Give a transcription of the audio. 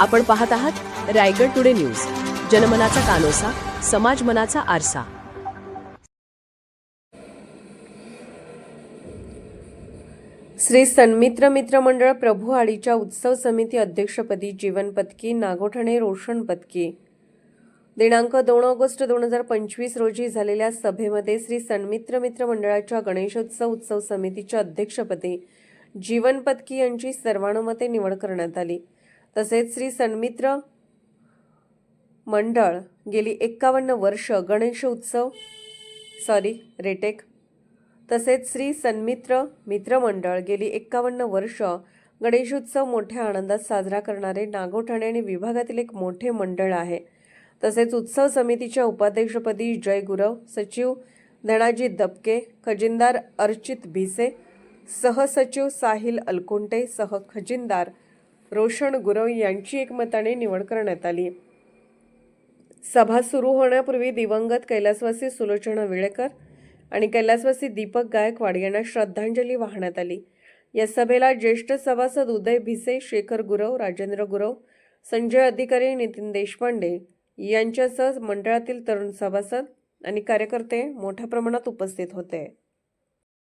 आपण पाहत आहात रायगड टुडे न्यूज. जनमनाचा कानोसा समाज मनाचा आरसा. श्री सन्मित्र मित्र मंडळ प्रभू आळीच्या उत्सव समिती अध्यक्षपदी जीवन पत्की नागोठणे रोशन पत्की दिनांक दोन ऑगस्ट दोन हजार पंचवीस रोजी झालेल्या सभेमध्ये श्री सन्मित्र मित्र मंडळाच्या गणेशोत्सव उत्सव समितीच्या अध्यक्षपदी जीवन पत्की यांची सर्वानुमते निवड करण्यात आली. तसेच श्री सन्मित्र मंडळ गेली एक्कावन्न वर्ष गणेश उत्सव सॉरी रेटेक. तसेच श्री सन्मित्र मित्रमंडळ गेली एक्कावन्न वर्ष गणेशोत्सव मोठ्या आनंदात साजरा करणारे नागोठाणे आणि विभागातील एक मोठे मंडळ आहे. तसेच उत्सव समितीच्या उपाध्यक्षपदी जय गुरव सचिव धनाजी दबके खजिनदार अर्चित भिसे सहसचिव साहिल अलकुंटे सह खजिनदार रोशन गुरव यांची एकमताने निवड करण्यात आली. सभा सुरू होण्यापूर्वी दिवंगत कैलासवासी सुलोचना विळेकर आणि कैलासवासी दीपक गायकवाड यांना श्रद्धांजली वाहण्यात आली. या सभेला ज्येष्ठ सभासद उदय भिसे शेखर गुरव राजेंद्र गुरव संजय अधिकारी नितीन देशपांडे यांच्यासह मंडळातील तरुण सभासद आणि कार्यकर्ते मोठ्या प्रमाणात उपस्थित होते.